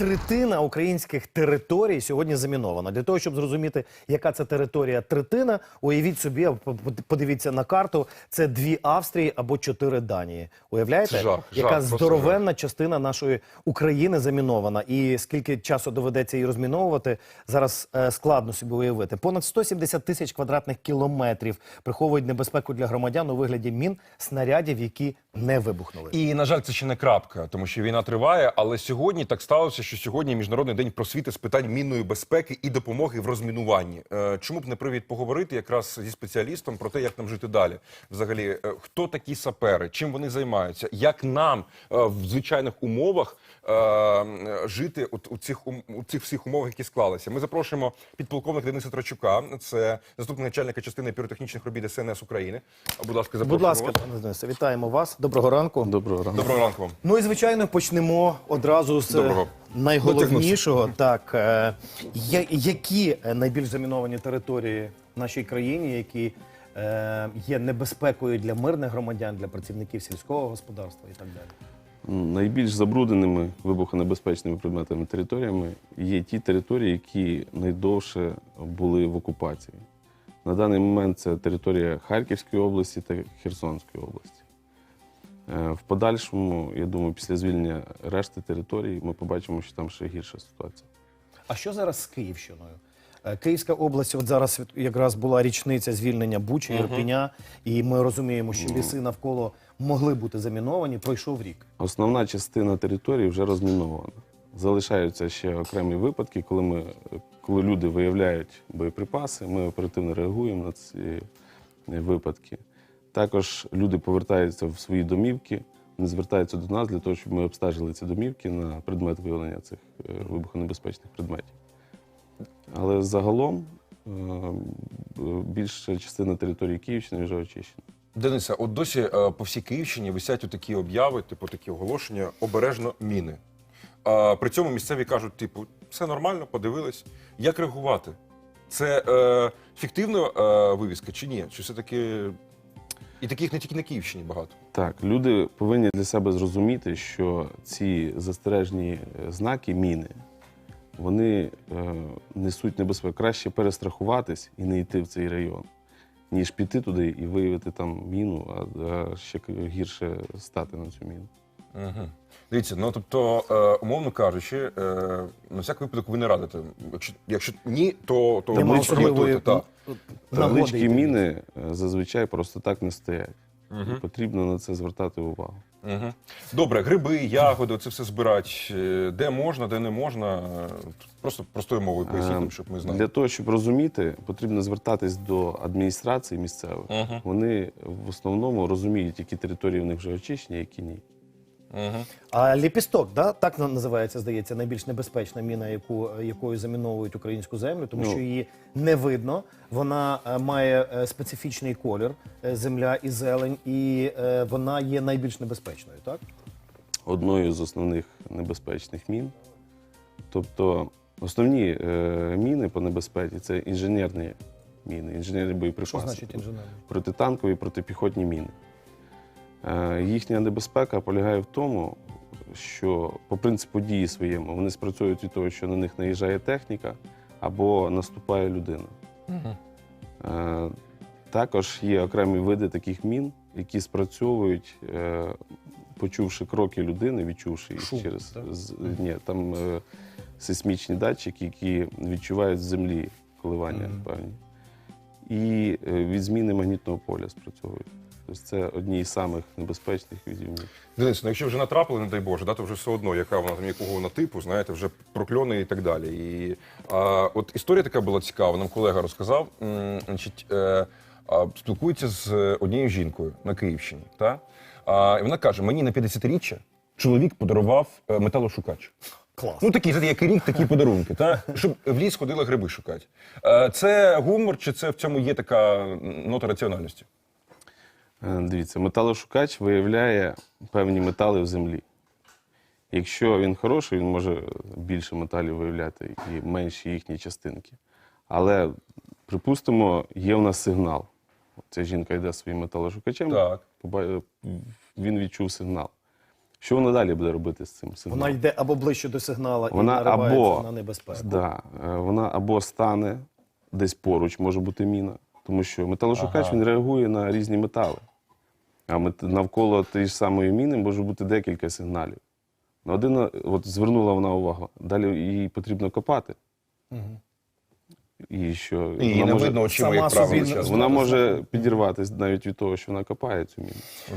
третина українських територій сьогодні замінована. Для того, щоб зрозуміти, яка це територія третина, уявіть собі, по- по- подивіться на карту. Це дві Австрії або чотири Данії. Уявляєте, Це жах, яка жах, здоровенна частина нашої України замінована. І скільки часу доведеться її розміновувати, зараз е, складно собі уявити. Понад 170 тисяч квадратних кілометрів приховують небезпеку для громадян у вигляді мін, снарядів, які не вибухнули. І на жаль, це ще не крапка, тому що війна триває. Але сьогодні так сталося, що сьогодні міжнародний день просвіти з питань мінної безпеки і допомоги в розмінуванні. Е, Чому б не привід поговорити якраз зі спеціалістом про те, як нам жити далі? Взагалі, е, хто такі сапери, чим вони займаються, як нам е, в звичайних умовах жити от у цих у цих всіх умовах, які склалися. Ми запрошуємо підполковника Дениса Трачука, це заступник начальника частини піротехнічних робіт СНС України. Будь ласка, запрошуємо Будь ласка, пане Денисе, вітаємо вас. Доброго ранку. Доброго ранку. Доброго ранку вам. Ну і звичайно почнемо одразу з Доброго. Найголовнішого. Так е, я- які е, найбільш заміновані території в нашій країні, які е, є небезпекою для мирних громадян, для працівників сільського господарства і так далі. Найбільш забрудненими вибухонебезпечними предметами територіями є ті території, які найдовше були в окупації. На даний момент це територія Харківської області та Херсонської області. Е, В подальшому, я думаю, після звільнення решти територій ми побачимо, що там ще гірша ситуація. А що зараз з Київщиною? Е, Київська область, от зараз якраз була річниця звільнення Бучі, Ірпеня, і ми розуміємо, що ліси навколо могли бути заміновані. Пройшов рік. Основна частина території вже розмінована. Залишаються ще окремі випадки, коли ми, коли люди виявляють боєприпаси, ми оперативно реагуємо на ці е, випадки. Також люди повертаються в свої домівки, не звертаються до нас для того, щоб ми обстежили ці домівки на предмет виявлення цих е, вибухонебезпечних предметів. Але загалом е, більша частина території Київщини вже очищена. Дениса, от досі е, по всій Київщині висять такі обяви, типу такі оголошення обережно міни. А при цьому місцеві кажуть, типу, все нормально, подивились. Як реагувати? Це е, фіктивна е, вивіска чи ні? Чи все-таки. І таких не тільки на Київщині багато. Так, люди повинні для себе зрозуміти, що ці застережні е, знаки міни, вони е, несуть небезпеку. Краще перестрахуватись і не йти в цей район, ніж піти туди і виявити там міну, а, а ще гірше стати на цю міну. Угу. Дивіться, ну тобто, е, умовно кажучи, е, на всяк випадок ви не радите. Якщо, якщо ні, то, то Нема ви особливої рекомендуєте, так. нагоди Таблички йти. міни е, зазвичай просто так не стоять. І потрібно на це звертати увагу. Угу. Добре, гриби, ягоди, це все збирати. Е, Де можна, де не можна. Е, Просто простою мовою поясніть нам, щоб ми знали. Для того, щоб розуміти, потрібно звертатись до адміністрації місцевих. Мгм. Вони в основному розуміють, які території в них вже очищені, які ні. Угу. А ліпісток, да? так називається, здається, найбільш небезпечна міна, яку, якою заміновують українську землю, тому Ну. що її не видно. Вона е, має е, специфічний колір, е, земля і зелень, і вона є найбільш небезпечною, так? одною з основних небезпечних мін. Тобто основні е, міни по небезпеці це інженерні міни, інженерні боєприпаси. Що значить інженерний? Протитанкові, протипіхотні міни. Е, їхня небезпека полягає в тому, що по принципу дії своєму вони спрацьовують від того, що на них наїжджає техніка або наступає людина. Е, Також є окремі види таких мін, які спрацьовують, е, почувши кроки людини, відчувши їх Шум, через з- ні, там е, сейсмічні датчики, які відчувають з землі коливання Мгм. певні. І е, від зміни магнітного поля спрацьовують. Тобто це одні із самих небезпечних видів мін. Денис, ну якщо вже натрапили, не дай Боже, да, то вже все одно, яка вона там якого вона типу, знаєте, вже прокльони і так далі. І а, от історія така була цікава. Нам колега розказав. м, Значить, е, а, спілкується з однією жінкою на Київщині. Та? А, і вона каже: мені на 50-річчя чоловік подарував е, металошукач. Клас. Ну такий, знаєте, як рік, такі подарунки, та? щоб в ліс ходила гриби шукати. Е, Це гумор, чи це в цьому є така м, нота раціональності? Е, Дивіться, металошукач виявляє певні метали в землі. Якщо він хороший, він може більше металів виявляти і менші їхні частинки. Але, припустимо, є в нас сигнал. Ця жінка йде своїм металошукачем, Так. він відчув сигнал. Що вона далі буде робити з цим сигналом? Вона йде або ближче до сигнала Вона і наривається або- на небезпеку. Да, е, вона або стане десь поруч, може бути міна, тому що металошукач Ага. він реагує на різні метали. А навколо тієї ж самої міни може бути декілька сигналів. На один е, от звернула вона увагу. Далі її потрібно копати. І що І вона не може, видно очима, як правило, собі вона може підірватися навіть від того, що вона копає цю міну.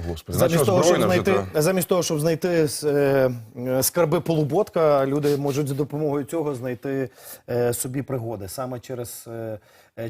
Господи, Замість того, щоб знайти, та- замість того, щоб знайти е, е, скарби полуботка, люди можуть за допомогою цього знайти е, собі пригоди саме через, е,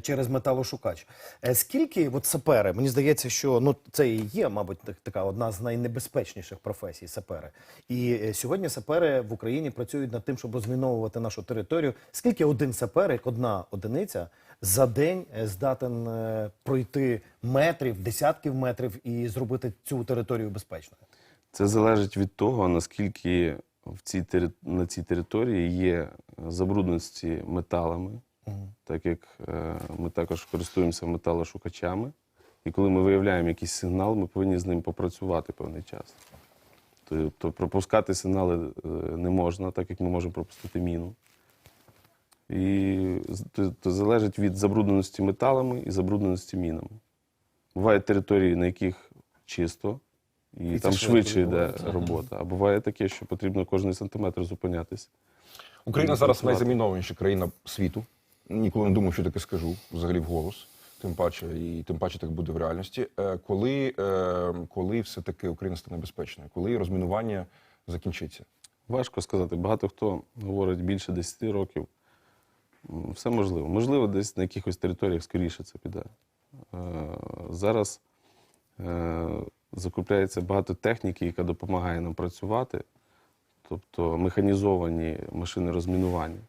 через металошукач. Е, скільки от сапери, мені здається, що ну це і є, мабуть, така одна з найнебезпечніших професій сапери. І е, сьогодні сапери в Україні працюють над тим, щоб розміновувати нашу територію. Скільки один сапер, як одна одиниця, за день е, здатен е, пройти метрів, десятків метрів і зробити цю територію безпечною? Це залежить від того, наскільки в цій на цій території є забрудненості металами, так як е, ми також користуємося металошукачами. І коли ми виявляємо якийсь сигнал, ми повинні з ним попрацювати певний час. Тобто пропускати сигнали е, не можна, так як ми можемо пропустити міну. І то, то залежить від забрудненості металами і забрудненості мінами. Бувають території, на яких чисто, і, І там швидше йде робота. А буває таке, що потрібно кожен сантиметр зупинятись. Україна зараз найзамінованіша країна світу. Ніколи не думав, що таке скажу взагалі вголос. Тим паче, і тим паче так буде в реальності. Е, Коли, е, коли все-таки Україна стане безпечною, коли розмінування закінчиться? Важко сказати. Багато хто говорить більше 10 років. Все можливо. Можливо, десь на якихось територіях скоріше це піде. Е, Зараз закупляється багато техніки, яка допомагає нам працювати, тобто механізовані машини розмінування.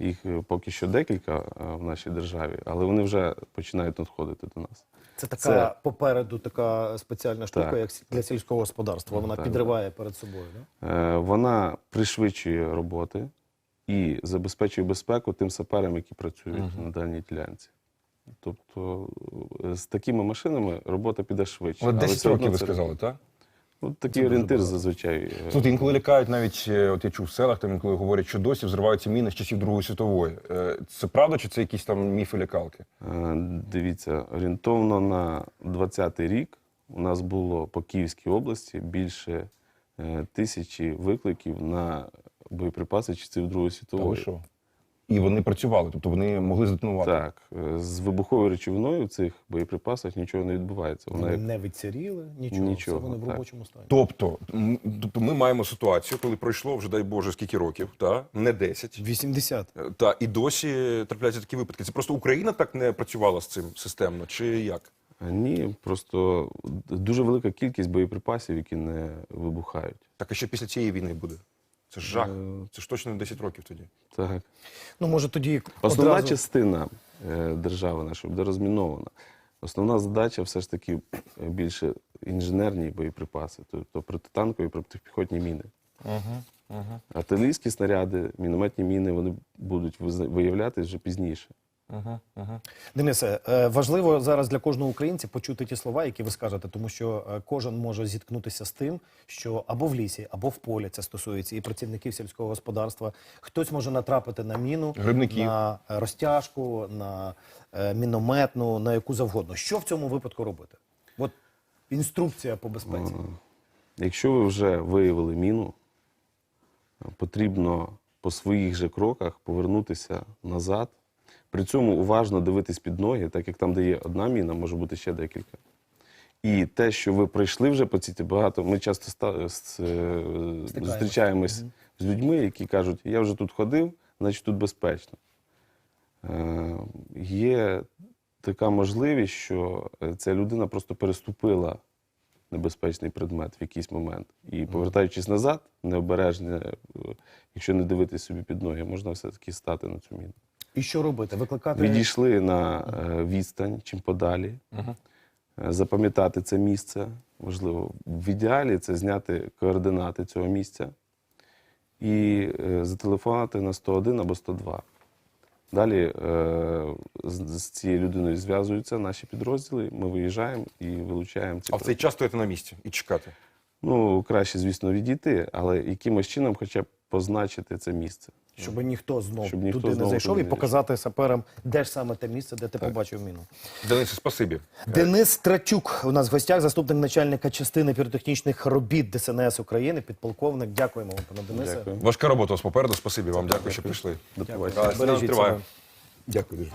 Їх е, поки що декілька е, в нашій державі, але вони вже починають надходити до нас. Це така Це- попереду така спеціальна штука, Так. як для сільського господарства. Вона Так, підриває перед собою. Да? Е, Вона пришвидшує роботи і забезпечує безпеку тим саперам, які працюють на дальній ділянці. Тобто з такими машинами робота піде швидше. Але 10 років ви сказали, так? Ну, такий орієнтир зазвичай. е, Тут інколи лякають навіть, е, от я чув в селах, там інколи говорять, що досі взриваються міни з часів Другої світової. Е, Це правда чи це якісь там міфи лякалки? Дивіться, орієнтовно на 20-й рік у нас було по Київській області більше тисячі викликів на боєприпаси часів Другої Та ви світової. що? І вони працювали, тобто вони могли здетонувати. Так, е, з вибуховою речовиною в цих боєприпасах нічого не відбувається. Вона Вони як не відсіріли, нічого, Нічого, все вони в так. робочому стані. Тобто, м, тобто ми маємо ситуацію, коли пройшло вже, дай Боже, скільки років, та? не 10. 80. Е, Та і досі трапляються такі випадки. Це просто Україна так не працювала з цим системно, чи як? Ні, просто дуже велика кількість боєприпасів, які не вибухають. Так а що після цієї війни буде? Це ж жах. Е, Це ж точно не 10 років тоді. Так. Ну, може, тоді Основна одразу... частина е, держави нашої буде розмінована. Основна задача все ж таки е, більше інженерні боєприпаси, тобто протитанкові, протипіхотні міни. Артилерійські снаряди, мінометні міни вони будуть виявлятися вже пізніше. Денисе, е, важливо зараз для кожного українця почути ті слова, які ви скажете, тому що е, кожен може зіткнутися з тим, що або в лісі, або в полі це стосується і працівників сільського господарства. Хтось може натрапити на міну, Грибників. на е, розтяжку, на мінометну, на яку завгодно. Що в цьому випадку робити? От інструкція по безпеці. Якщо ви вже виявили міну, потрібно по своїх же кроках повернутися назад. При цьому уважно дивитись під ноги, так як там, де є одна міна, може бути ще декілька. І те, що ви пройшли вже по цій багато, ми часто ста- з- е, зустрічаємось з людьми, які кажуть, я вже тут ходив, значить тут безпечно. Е, Є така можливість, що е, ця людина просто переступила небезпечний предмет в якийсь момент. І повертаючись назад, необережне, е, якщо не дивитись собі під ноги, можна все-таки стати на цю міну. І що робити? Викликати Відійшли на е, відстань чим подалі, е, запам'ятати це місце. Можливо, в ідеалі це зняти координати цього місця і е, зателефонувати на 101 або 102. Далі е, з, з цією людиною зв'язуються наші підрозділи, ми виїжджаємо і вилучаємо ці А в цей час стояти на місці і чекати. Ну, краще, звісно, відійти, але якимось чином хоча б позначити це місце. Щоб ніхто знов Щоб ніхто туди не знову зайшов туди і не показати саперам, де ж саме те місце, де ти побачив міну. Денисе, спасибі. Денис Тратюк у нас в гостях, заступник начальника частини піротехнічних робіт ДСНС України, підполковник. Дякуємо вам, пане Денисе. Дякую. Важка робота у вас попереду. Спасибі вам. Дякую, що прийшли. До побачення. Сніданок Бережіть себе. Дякую дуже.